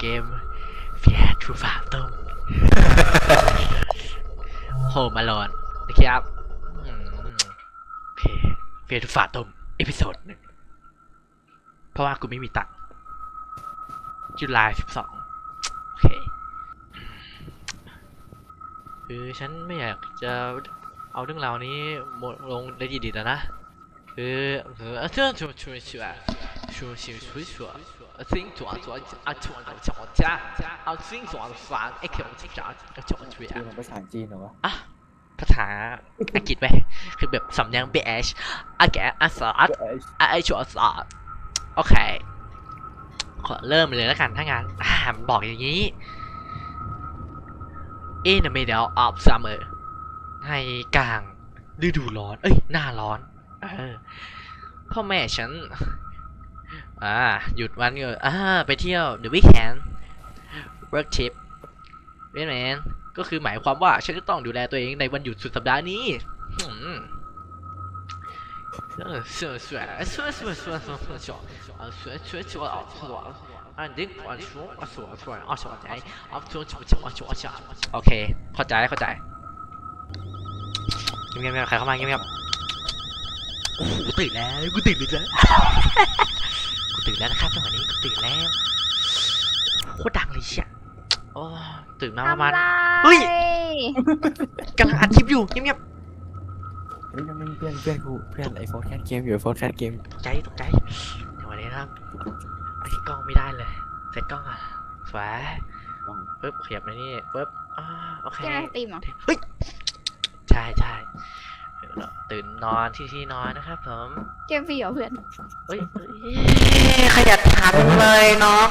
เกมเฟียทูฟาต้มโฮมาลอนนะครับเฟียทูฟาต้มเอพิโซดหนึ่งเพราะว่ากูไม่มีตังค์จุลายสิบสองโอเคคือฉันไม่อยากจะเอาเรื่องราวนี้หมดลงได้ดีๆแล้วนะคือเออเชื่อชัวชัวชัวชัวชัวชัว I think to us, I I to us, I to us, I think to us, I can to us, I to us, คือภาษาจีนเหรออะภาษาอังกฤษไหมคือแบบสำเนียงเบชอาแกอาสอดอาไอชัวสาดโอเค ขอเริ่มเลยแล้วกันถ้างั้นอามันบอกอย่างนี้ In the middle of summer ในกลางฤดูร้อน เอ้ย หน้าร้อน เออพ่อแม่ฉัน อ่าหยุดวันก็อ่าไปเที่ยว the weekend work trip เว้นแมนก็คือหมายความว่าฉันจะต้องดูแลตัวเองในวันหยุดสุดสัปดาห์นี้โอเค เข้าใจเข้าใจเงียบๆใครเข้ามาเงียบๆกูติดแล้วกูติดอีกแล้ว ตื่นมาประมาณเฮ้ย กำลังอัดคลิปอยู่เงียบเฮ้ยนั่นมันเพื่อนเพื่อนกูเพื่อนไอโฟนแคสเกมอยู่ไอโฟนแคสเกมๆตกใจตกใจจังหวะนี้นะครับเซ็ตกล้องไม่ได้เลยเซ็ตกล้องอะสวยต้องปึ๊บขยับมานี่ปึ๊บอ่าโอเคเกมอะไรสตรีมเหรอเฮ้ยใช่ใช่เดี๋ยวเราตื่นนอนที่ที่นอนนะครับผมเกมฟรีเหรอเพื่อนเฮ้ยเฮ้ยขยันถามเลยเนาะ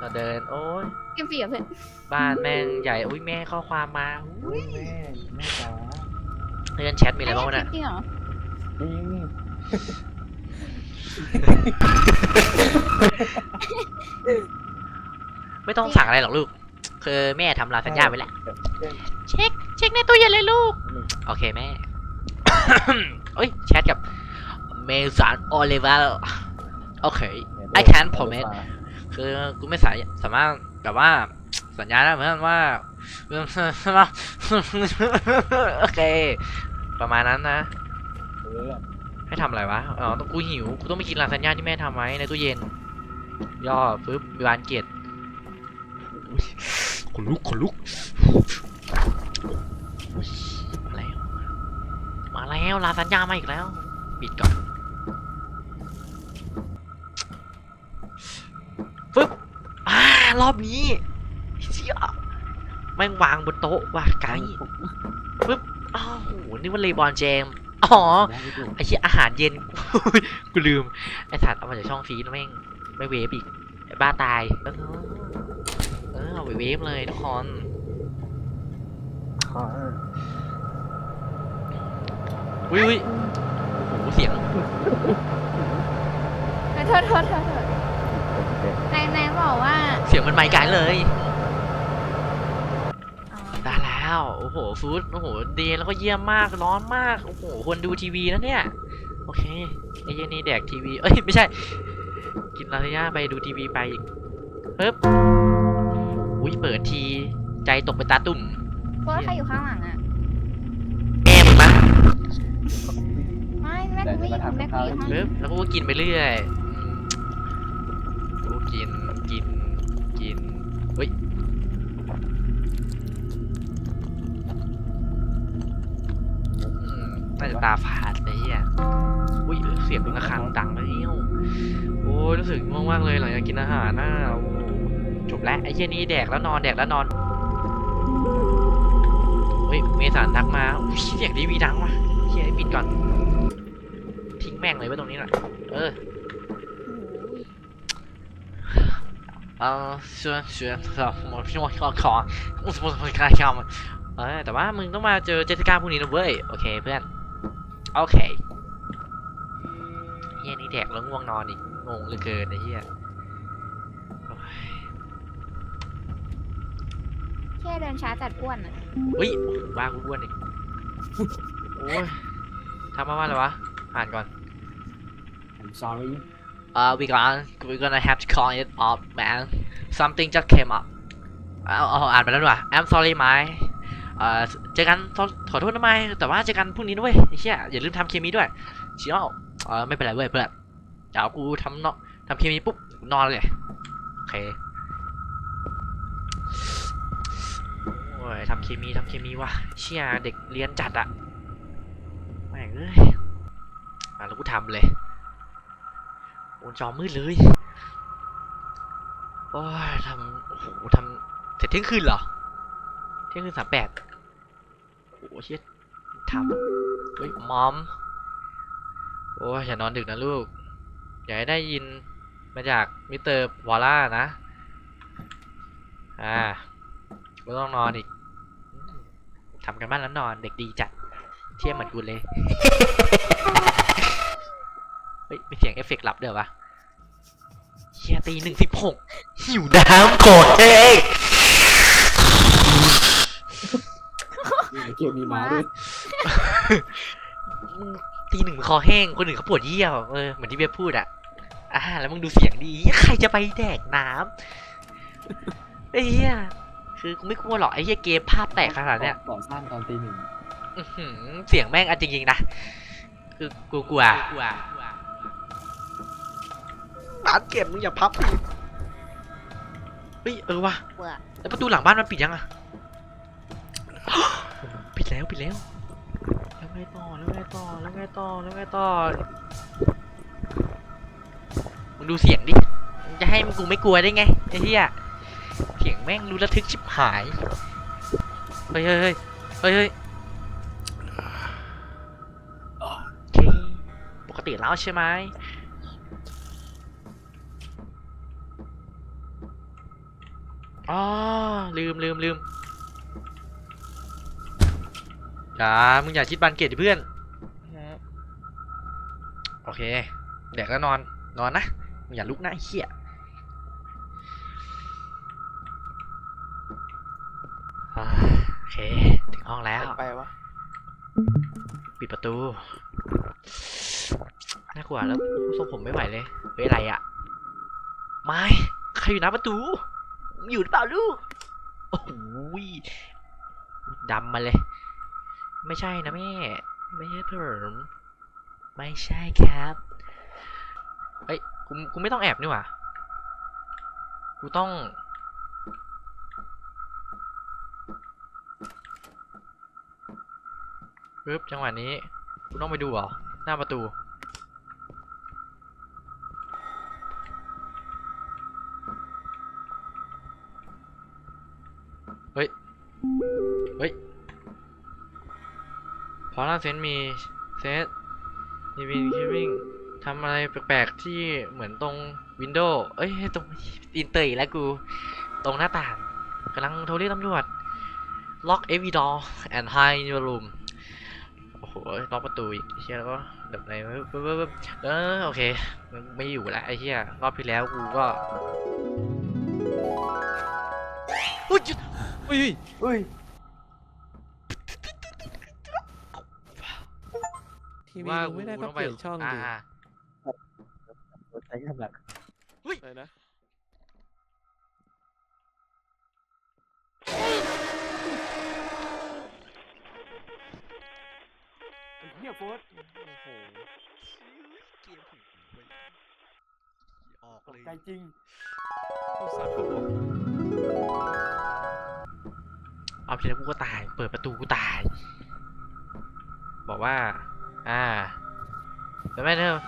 เราเดิน โอ้ยเกมฟรีเหรอเพื่อนบ้านแม่งใหญ่อุ้ยแม่ข้อความมาอุ๊ยแม่แม่จ๋าเพื่อนแชทมีอะไรบ้างวะเนี่ยจริงเหรอจริงไม่ต้องสั่งอะไรหรอกลูก คือแม่ทำลาสัญญาไว้แหละเช็ค เช็คในตู้เย็นเลยลูก โอเคแม่เอ้ยแชทกับเมสันโอลิเวอร์โอเค I can't promise คือกูไม่สายสามารถแบบว่าสัญญาได้เหมือนกันว่าโอเค ประมาณนั้นนะเออให้ทำอะไรวะอ๋อต้องกูหิวกูต้องไปกินลาซานญ่าที่แม่ทำไว้ในตู้เย็น ย่อปึ๊บมีบานเกตอุ๊ยขนลุกขนลุกอุ๊ยมาแล้วมาแล้วลาซานญ่ามาอีกแล้ว ปิดก่อนปึ๊บ อ่ารอบนี้เชี่ยแม่งวางบนโต๊ะว่ะไก่ปึ๊บอ้าวโหนึกว่าเลบอนเจมส์อ๋อไอ้เชี่ยอาหารเย็นกูลืมไอ้สัตว์เอามาจากช่องฟีดแม่งไม่เวฟอีกไอ้บ้าตายเออเออเอาไปเวฟเลยทุกคนขออุ้ยอุ้ยโอ้โหเสียงเฮ้ยโทษโทษ โทษโทษนายนายบอกว่าเสียงมันไม่ไกลเลยอ๋อได้แล้ว โอ้โหฟูดโอ้โหดีแล้วก็เยี่ยมมาก ร้อนมาก โอ้โห คนดูทีวีนะเนี่ย โอเค ไอ้เหี้ยนี่แดกทีวี เอ้ย ไม่ใช่ กินลาซานญ่าไปดูทีวีไปอีกปึ๊บอุ้ย เปิดที ใจตกไปตาตุ่มเพราะว่าใครอยู่ข้างหลังอะแม่มึงมั้งไม่แม่กูไม่อยู่แม่กูอยู่ข้างหลังปึ๊บแล้วกูก็กินไปเรื่อย น่าจะตาฝาดไอ้เหี้ยอุ้ยเสียงระฆังดังแล้วโอ้ยรู้สึกง่วงมากเลยหลังจากกินอาหารน่าจบแล้วไอ้เหี้ยนี่แดกแล้วนอนแดกแล้วนอนเฮ้ยเมสันทักมาอุ้ยเสียงดีวีดังว่ะเหี้ยปิดก่อน ทิ้งแม่งเลยไว้ตรงนี้แหละเออเออเชื่อเชื่อเออผมพี่ว่าขอขอผมผมผมกล้าเข้ามาเออแต่ว่ามึงต้องมาเจอเจสสิก้าพรุ่งนี้นะเว้ย โอเคเพื่อน โอเคเฮียนี่แดกแล้วง่วงนอนอีกงงเหลือเกินไอ้เฮียโอ้ยแค่เดินช้าจัดอ้วนอะอุ้ยบ้ากูอ้วนอีกโอ้ยทำมาว่าอะไรวะอ่านก่อน I'm sorry uh we gonna we gonna have to call it off man something just came up เอาเอาอ่านไปแล้วด้วย I'm sorry my เอ่อเจอกันขอโทษนะไม่แต่ว่าเจอกันพรุ่งนี้ด้วยไอ้เหี้ยอย่าลืมทำเคมีด้วยชิโน่เออไม่เป็นไรเว้ยเพื่อนเดี๋ยวกูทำเนาะทำเคมีปุ๊บนอนเลยโอเคโอ้ยทำเคมีทำเคมีว่ะเชี่ยเด็กเรียนจัดอะแม่งเอ้ยอะแล้วกูทำเลยโอนจอมืดเลยโอ้ยทำโอ้โหทำเสร็จเที่ยงคืนเหรอ เที่ยงคืนสามแปด โอ้โหเชิดทำเฮ้ยมอม โอ้ยอย่านอนดึกนะลูก อย่าให้ได้ยินมาจากมิสเตอร์วอลล่านะ อ่าก็ต้องนอนอีกอืมทำกันบ้านแล้วนอนเด็กดีจัด เที่ยงเหมือนกูเลย เฮ้ยมีเสียงเอฟเฟกต์ลับเดี๋ยววะเชียตีหนึ่งสิบหกหิวน้ำโกรธเอง เกมมีม้าด้วยมึงตีหนึ่งมึงคอแห้งคนอื่นเขาปวดเยี่ยวเออเหมือนที่เบียพูดอะอ่าแล้วมึงดูเสียงดีใครจะไปแดกน้ำไอ้เหี้ยคือกูไม่กลัวหรอกไอ้เหี้ยเกมภาพแตกขนาดเนี้ยก่อสร้างตอนตีหนึ่งอื้อหือเสียงแม่งอันจริงๆนะคือกูกลัวกลัวร้านเก็บมึงอย่าพับดิเฮ้ยเออว่ะเบื่อแล้วประตูหลังบ้านมันปิดยังอะปิด แล้วปิดแล้ว แล้วไงต่อ แล้วไงต่อ แล้วไงต่อ แล้วไงต่อ มึงดูเสียงดิ มึงจะให้มึงกูไม่กลัวได้ไงไอ้เหี้ยเสียงแม่งรู้ระทึกชิบหาย เฮ้ยเฮ้ยเฮ้ยเฮ้ยเฮ้ยโอเคปกติแล้วใช่ไหมอ๋อลืมลืมลืม อย่ามึงอย่าคิดบานเกตดิเพื่อน โอเคแดกแล้วนอน นอนนะ มึงอย่าลุกนะไอ้เหี้ยอ่าโอเค ถึงห้องแล้ว ไปวะ ปิดประตู น่ากลัวแล้วทรงผมไม่ไหวเลย เฮ้ยอะไรอะไม่ ใครอยู่หน้าประตู อยู่หรือเปล่าลูก โอ้โหยดำมาเลย ไม่ใช่นะแม่ ไม่ใช่เพิ่มไม่ใช่ครับเอ้ยกูกูไม่ต้องแอบนี่หว่ากูต้อง ปึ๊บจังหวะนี้กูต้องไปดูเหรอ หน้าประตู อล่าเซนมีเซตมีวินคิวิ่งทำอะไรแปลกๆที่เหมือนตรงวินโดว์เอ้ยตรงอินเตอร์อีกแล้วกู ตรงหน้าต่างกำลังโทรเรียกตำรวจ lock every door and hide in your room โอ้โห ล็อกประตูอีกไอ้เชี่ยแล้วก็แบบไหนปึ๊บปึ๊บปึ๊บปึ๊บเออโอเคไม่อยู่แล้วไอ้เชี่ยรอบที่แล้วกูก็อุ้ยอุ้ยอุ้ย ทีวีว่าดูไม่ได้ก็เปลี่ยนช่องดิอ่าใช้กันแบบอะไรนะเนี่ยโฟสโอ้โหเกมถึงไปออกเลยไกลจริงผู้สารเขาบอกเอาทีแล้วกูก็ตาย เปิดประตูกูตาย บอกว่า อ่าแต่ไม่เนอะ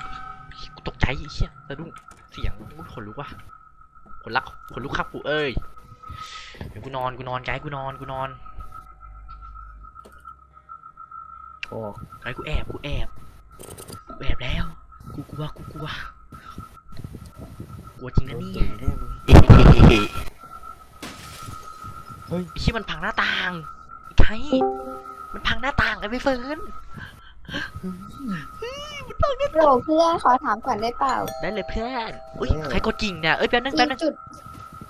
กูตกใจไอ้เชี่ยสะดุ้งเสียงอุ๊ยขนลุกว่ะขนลักขนลุกครับกูเอ้ยเดี๋ยวกูนอนกูนอนไกด์กูนอนกูนอนโอ้ไกด์กูแอบกูแอบกูแอบแล้วกูกลัวกูกลัวกลัวจริงนะเนี่ยแน่มึงเฮ้ยไอ้ที่มันพังหน้าต่างไอ้ไทยมันพังหน้าต่างไอ้ใบเฟิร์น โหลเพื่อนขอถามก่อนได้เปล่าได้เลยเพื่อนอุ้ยใครกดกิ่งเนี่ยเอ้ยแป๊บนึงแป๊บนึงจุด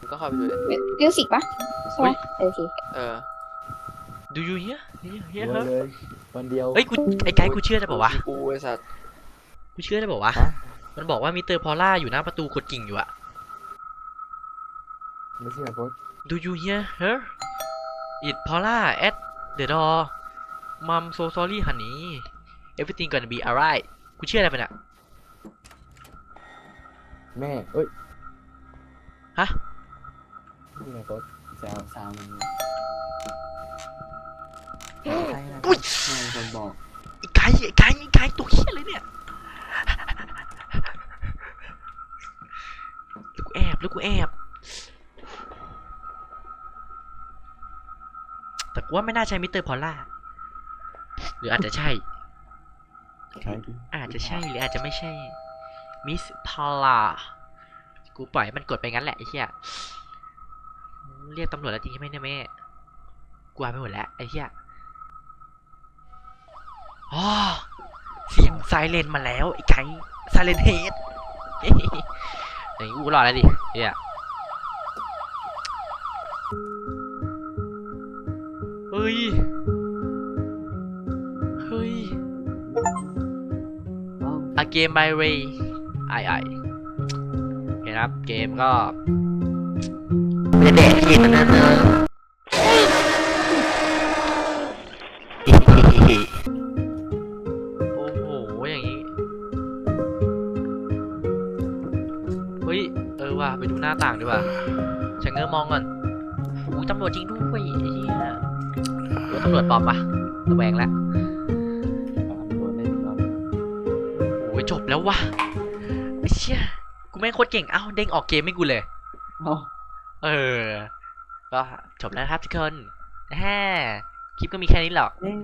มึงก็เข้าไปดูดิมิวสิกปะใช่ไหมโอเคเออดูยูเฮียเฮียเดีเฮ้ยวเลยวันเดียว เอ้ยกูไอ้ไกด์กูเชื่อได้ป่าวะ กูไอสัตว์กูเชื่อได้ป่าวะ ฮะ มันบอกว่ามิสเตอร์พอลล่าอยู่หน้าประตูกดกิ่งอยู่อะ ไม่เชื่อโฟร์ Do you hear her It Paula at the door Mom so sorry honey Everything gonna be alright กูเชื่ออะไรไปน่ะแม่เอ้ยฮะนี่ไงโฟร์แซวซาวมันใช่นะอุ๊ยมีคนบอกไอ้ไก่ไอ้ไก่ไอ้ไก่ตัวเฮี้ยเลยเนี่ยแล้วกูแอบแล้วกูแอบ แต่กูว่าไม่น่าใช่มิสเตอร์พอลล่า หรืออาจจะใช่ใช่ดิ อาจจะใช่หรืออาจจะไม่ใช่มิสพาลากูปล่อยให้มันกดไปงั้นแหละไอ้เหี้ยเรียกตำรวจแล้วจริงใช่ไหมเนี่ยแม่กลัวไปหมดแล้วไอ้เหี้ยอ๋อเสียงไซเรนมาแล้วไอ้ไก่ไซเรนเฮดอย่างนี้กูรอดแล้วดิเหี้ย A game by Ray ไอไอโอเคนะครับเกมก็ไม่ได้แดกกินนะเนอะโอ้โห อย่างนี้ เฮ้ย เออว่ะไปดูหน้าต่างดีกว่าฉันเงื้อมองก่อนโอ้ยตำรวจจริงด้วยไอ้เหี้ยหรือว่าตำรวจปลอมปะระแวงแล้ว จบแล้ววะไอ้เชี่ยกูแม่งโคตรเก่งเอ้าเด้งออกเกมให้กูเลย เอ้าเออ ก็จบแล้วครับทุกคนแฮ่คลิปก็มีแค่นี้หรอก เอ๊ะ